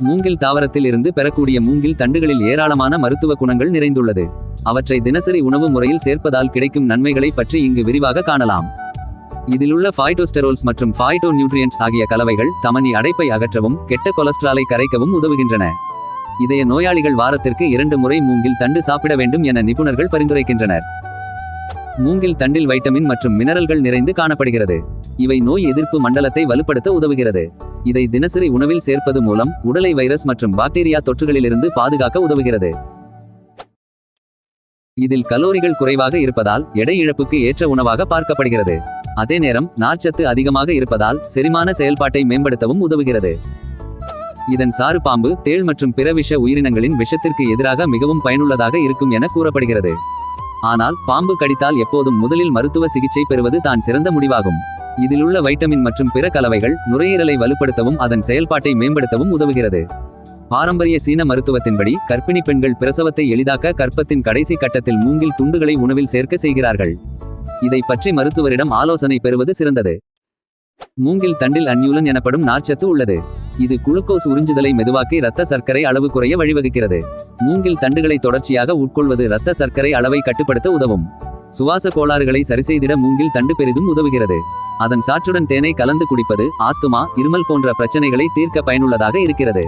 மூங்கில் தாவரத்தில் இருந்து பெறக்கூடிய மூங்கில் தண்டுகளில் ஏராளமான மருத்துவ குணங்கள் நிறைந்துள்ளது. அவற்றை தினசரி உணவு முறையில் சேர்ப்பதால் கிடைக்கும் நன்மைகளை பற்றி இங்கு விரிவாக காணலாம். இதிலுள்ள ஃபைட்டோஸ்டெரோல்ஸ் மற்றும் ஃபைட்டோ நியூட்ரியன்ட்ஸ் ஆகிய கலவைகள் தமனி அடைப்பை அகற்றவும் கெட்ட கொலஸ்ட்ராலை கரைக்கவும் உதவுகின்றன. இதய நோயாளிகள் வாரத்திற்கு இரண்டு முறை மூங்கில் தண்டு சாப்பிட வேண்டும் என நிபுணர்கள் பரிந்துரைக்கின்றனர். மூங்கில் தண்டில் வைட்டமின் மற்றும் மினரல்கள் நிறைந்து காணப்படுகிறது. இவை நோய் எதிர்ப்பு மண்டலத்தை வலுப்படுத்த உதவுகிறது. இதை தினசரி உணவில் சேர்ப்பது மூலம் உடலை வைரஸ் மற்றும் பாக்டீரியா தொற்றுகளிலிருந்து பாதுகாக்க உதவுகிறது. இதில் கலோரிகள் குறைவாக இருப்பதால் எடை இழப்புக்கு ஏற்ற உணவாக பார்க்கப்படுகிறது. அதே நேரம் நார்ச்சத்து அதிகமாக இருப்பதால் செரிமான செயல்பாட்டை மேம்படுத்தவும் உதவுகிறது. இதன் சாறு பாம்பு தேள் மற்றும் பிற விஷ உயிரினங்களின் விஷத்திற்கு எதிராக மிகவும் பயனுள்ளதாக இருக்கும் என கூறப்படுகிறது. ஆனால் பாம்பு கடித்தால் எப்போதும் முதலில் மருத்துவ சிகிச்சை பெறுவது தான் சிறந்த முடிவாகும். இதிலுள்ள வைட்டமின் மற்றும் பிற கலவைகள் நுரையீரலை வலுப்படுத்தவும் அதன் செயல்பாட்டை மேம்படுத்தவும் உதவுகிறது. பாரம்பரிய சீன மருத்துவத்தின்படி கர்ப்பிணி பெண்கள் பிரசவத்தை எளிதாக்க கர்ப்பத்தின் கடைசி கட்டத்தில் மூங்கில் துண்டுகளை உணவில் சேர்க்க செய்கிறார்கள். இதை பற்றி மருத்துவரிடம் ஆலோசனை பெறுவது சிறந்தது. மூங்கில் தண்டில் அந்யூலன் எனப்படும் நார்ச்சத்து உள்ளது. இது குளுக்கோஸ் உறிஞ்சுதலை மெதுவாக்கி இரத்த சர்க்கரை அளவு குறைய வழிவகுக்கிறது. மூங்கில் தண்டுகளை தொடர்ச்சியாக உட்கொள்வது இரத்த சர்க்கரை அளவை கட்டுப்படுத்த உதவும். சுவாச கோளாறுகளை சரிசெய்திட மூங்கில் தண்டு பெரிதும் உதவுகிறது. அதன் சாற்றுடன் தேனை கலந்து குடிப்பது ஆஸ்துமா இருமல் போன்ற பிரச்சனைகளை தீர்க்க பயனுள்ளதாக இருக்கிறது.